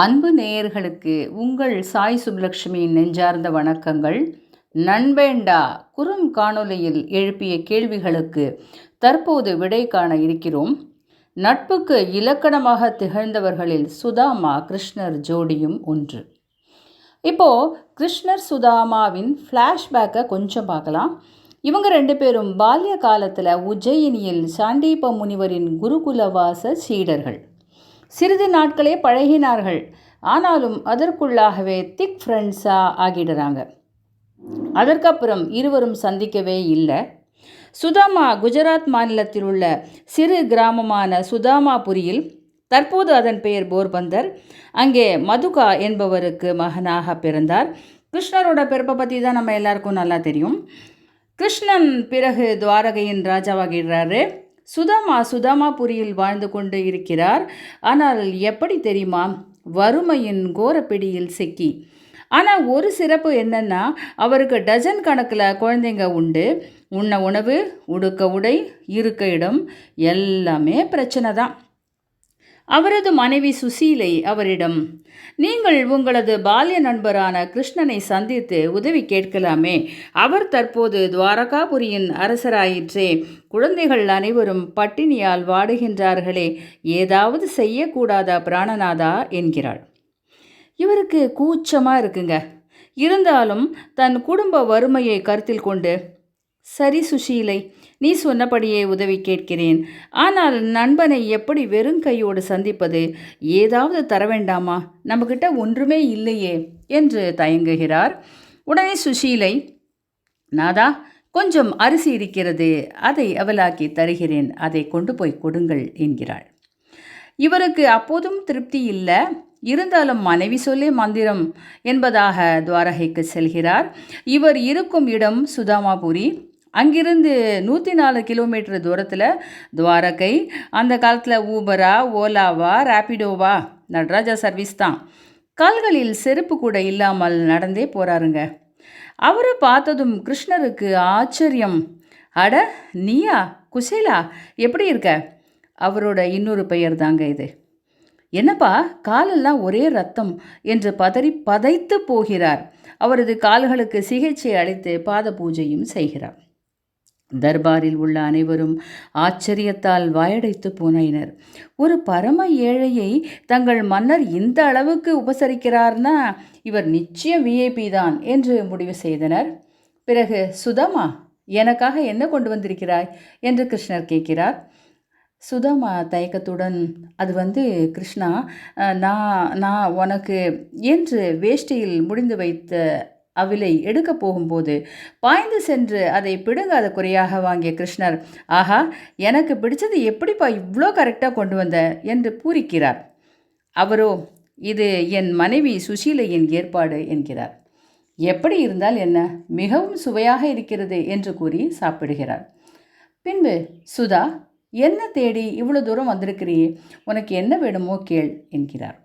அன்பு நேயர்களுக்கு உங்கள் சாய் சுப்லக்ஷ்மியின் நெஞ்சார்ந்த வணக்கங்கள். நண்பேண்டா குறும் காணொலியில் எழுப்பிய கேள்விகளுக்கு தற்போது விடை காண இருக்கிறோம். நட்புக்கு இலக்கணமாக திகழ்ந்தவர்களில் சுதாமா கிருஷ்ணர் ஜோடியும் ஒன்று. இப்போ கிருஷ்ணர் சுதாமாவின் ஃப்ளாஷ்பேக்கை கொஞ்சம் பார்க்கலாம். இவங்க ரெண்டு பேரும் பால்ய காலத்தில் உஜ்ஜயினியில் சாண்டீப முனிவரின் குருகுலவாச சீடர்கள். சிறிது நாட்களே பழகினார்கள். ஆனாலும் அதற்குள்ளாகவே திக் ஃப்ரெண்ட்ஸாக ஆகிடுறாங்க. அதற்கப்புறம் இருவரும் சந்திக்கவே இல்லை. சுதாமா குஜராத் மாநிலத்தில் உள்ள சிறு கிராமமான சுதாமாபுரியில் தற்போது அதன் பெயர் போர்பந்தர். அங்கே மதுகா என்பவருக்கு மகனாக பிறந்தார். கிருஷ்ணரோட பிறப்பை பற்றி தான் நம்ம எல்லாருக்கும் நல்லா தெரியும். கிருஷ்ணன் பிறகு துவாரகையின் ராஜாவாகிடுறாரு. சுதாமா சுதாமாபுரியில் வாழ்ந்து கொண்டு இருக்கிறார். ஆனால் எப்படி தெரியுமா? வறுமையின் கோரப்பிடியில் சிக்கி. ஆனால் ஒரு சிறப்பு என்னென்னா அவருக்கு டஜன் கணக்கில் குழந்தைங்க உண்டு. உண்ண உணவு உடுக்க உடை இருக்க இடம் எல்லாமே பிரச்சனை தான். அவரது மனைவி சுசீலை அவரிடம் நீங்கள் உங்களது பால்ய நண்பரான கிருஷ்ணனை சந்தித்து உதவி கேட்கலாமே. அவர் தற்போது துவாரகாபுரியின் அரசராயிற்றே. குழந்தைகள் அனைவரும் பட்டினியால் வாடுகின்றார்களே. ஏதாவது செய்யக்கூடாதா பிராணநாதா? என்கிறாள். இவருக்கு கூச்சமாக இருக்குங்க. இருந்தாலும் தன் குடும்ப வறுமையை கருத்தில் கொண்டு சரி சுஷீலை நீ சொன்னபடியே உதவி கேட்கிறேன். ஆனால் நண்பனை எப்படி வெறும் கையோடு சந்திப்பது? ஏதாவது தர வேண்டாமா? நம்மக்கிட்ட ஒன்றுமே இல்லையே என்று தயங்குகிறார். உடனே சுஷீலை நாதா கொஞ்சம் அரிசி இருக்கிறது. அதை அவலாக்கி தருகிறேன். அதை கொண்டு போய் கொடுங்கள் என்கிறாள். இவருக்கு அப்போதும் திருப்தி இல்லை. இருந்தாலும் மனைவி சொல்லே மந்திரம் என்பதாக துவாரகைக்கு செல்கிறார். இவர் இருக்கும் இடம் சுதாமாபுரி. அங்கிருந்து நூற்றி நாலு கிலோமீட்டர் தூரத்தில் துவாரகை அந்த காலத்தில் ஊபரா ஓலாவா ரேப்பிடோவா நடராஜா சர்வீஸ் தான். கால்களில் செருப்பு கூட இல்லாமல் நடந்தே போகிறாருங்க அவரை பார்த்ததும் கிருஷ்ணருக்கு ஆச்சரியம். அட நீயா குசேலா எப்படி இருக்க? அவரோட இன்னொரு பெயர் தாங்க இது. என்னப்பா காலெல்லாம் ஒரே ரத்தம் என்று பதறி பதைத்து போகிறார். அவரது கால்களுக்கு சிகிச்சை அளித்து பாத பூஜையும் செய்கிறார். தர்பாரில் உள்ள அனைவரும் ஆச்சரியத்தால் வாயடைத்து போனையினர். ஒரு பரம ஏழையை தங்கள் மன்னர் இந்த அளவுக்கு உபசரிக்கிறார்னா இவர் நிச்சயம் விஐபி தான் என்று முடிவு செய்தனர். பிறகு சுதாமா எனக்காக என்ன கொண்டு வந்திருக்கிறாய்? என்று கிருஷ்ணர் கேட்கிறார். சுதமா தயக்கத்துடன் அது வந்து கிருஷ்ணா நான் நான் உனக்கு என்று வேஷ்டியில் முடிந்து வைத்த அவிலை எடுக்கப் போகும்போது பாய்ந்து சென்று அதை பிடுங்காத குறையாக வாங்கிய கிருஷ்ணர் ஆஹா எனக்கு பிடிச்சது எப்படிப்பா இவ்வளோ கரெக்டாக கொண்டு வந்த? என்று பூரிக்கிறார். அவரோ இது என் மனைவி சுசீலையின் ஏற்பாடு என்கிறார். எப்படி இருந்தால் என்ன? மிகவும் சுவையாக இருக்கிறது என்று கூறி சாப்பிடுகிறார். பின்பு சுதா என்ன தேடி இவ்வளோ தூரம் வந்திருக்கிறியே உனக்கு என்ன வேணுமோ கேள் என்கிறார்.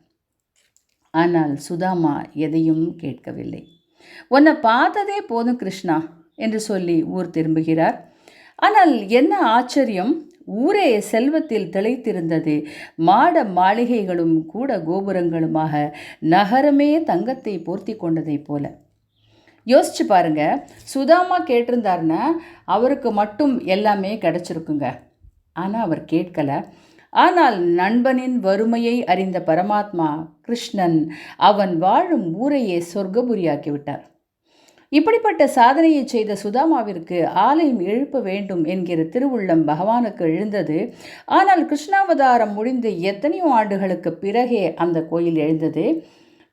ஆனால் சுதாமா எதையும் கேட்கவில்லை. உன்னை பார்த்ததே போதும் கிருஷ்ணா என்று சொல்லி ஊர் திரும்புகிறார். ஆனால் என்ன ஆச்சரியம்? ஊரே செல்வத்தில் திளைத்திருந்தது. மாட மாளிகைகளும் கூட கோபுரங்களுமாக நகரமே தங்கத்தை போர்த்தி கொண்டதைப் போல. யோசிச்சு பாருங்க சுதாமா கேட்டிருந்தாருன்னா அவருக்கு மட்டும் எல்லாமே கிடச்சிருக்குங்க. ஆனால் அவர் கேட்கல. ஆனால் நண்பனின் வறுமையை அறிந்த பரமாத்மா கிருஷ்ணன் அவன் வாழும் ஊரையே சொர்க்கபுரியாக்கிவிட்டார். இப்படிப்பட்ட சாதனையை செய்த சுதாமாவிற்கு ஆலயம் எழுப்ப வேண்டும் என்கிற திருவுள்ளம் பகவானுக்கு எழுந்தது. ஆனால் கிருஷ்ணாவதாரம் முடிந்து எத்தனையோ ஆண்டுகளுக்கு பிறகே அந்த கோயில் எழுந்தது.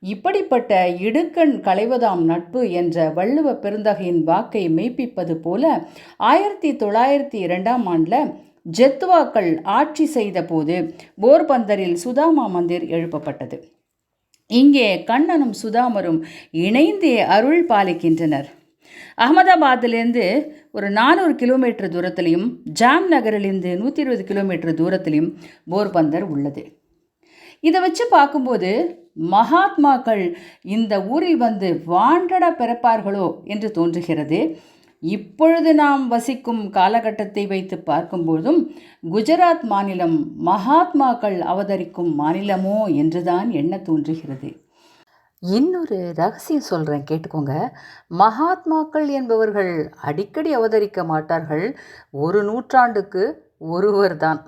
இப்படிப்பட்ட இடுக்கண் களைவதாம் நட்பு என்ற வள்ளுவ பெருந்தகையின் வாக்கை மெய்ப்பிப்பது போல ஆயிரத்தி தொள்ளாயிரத்தி இரண்டாம் ஆண்டில் ஜெத்வாக்கள் ஆட்சி செய்தபோது போர்பந்தரில் சுதாமா மந்திர் எழுப்பப்பட்டது. இங்கே கண்ணனும் சுதாமரும் இணைந்தே அருள் பாலிக்கின்றனர். அகமதாபாத்திலிருந்து ஒரு நானூறு கிலோமீட்டர் தூரத்திலையும் ஜாம் நகரிலிருந்து நூற்றி இருபது கிலோமீட்டர் தூரத்திலையும் போர்பந்தர் உள்ளது. இதை வச்சு பார்க்கும்போது மகாத்மாக்கள் இந்த ஊரில் வந்து வாண்டட பிறப்பார்களோ என்று தோன்றுகிறது. இப்பொழுது நாம் வசிக்கும் காலகட்டத்தை வைத்து பார்க்கும்போதும் குஜராத் மாநிலம் மகாத்மாக்கள் அவதரிக்கும் மாநிலமோ என்றுதான் எண்ண தோன்றுகிறது. இன்னொரு ரகசியம் சொல்கிறேன் கேட்டுக்கோங்க. மகாத்மாக்கள் என்பவர்கள் அடிக்கடி அவதரிக்க மாட்டார்கள். ஒரு நூற்றாண்டுக்கு ஒருவர் தான்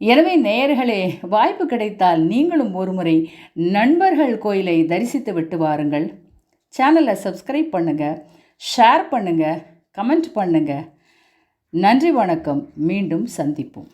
எனவே நேயர்களே வாய்ப்பு கிடைத்தால் நீங்களும் ஒருமுறை நண்பர்கள் கோயிலை தரிசித்து விட்டு வாருங்கள். சேனலை சப்ஸ்கிரைப் பண்ணுங்கள் ஷேர் பண்ணுங்கள் கமெண்ட் பண்ணுங்கள் நன்றி வணக்கம். மீண்டும் சந்திப்போம்.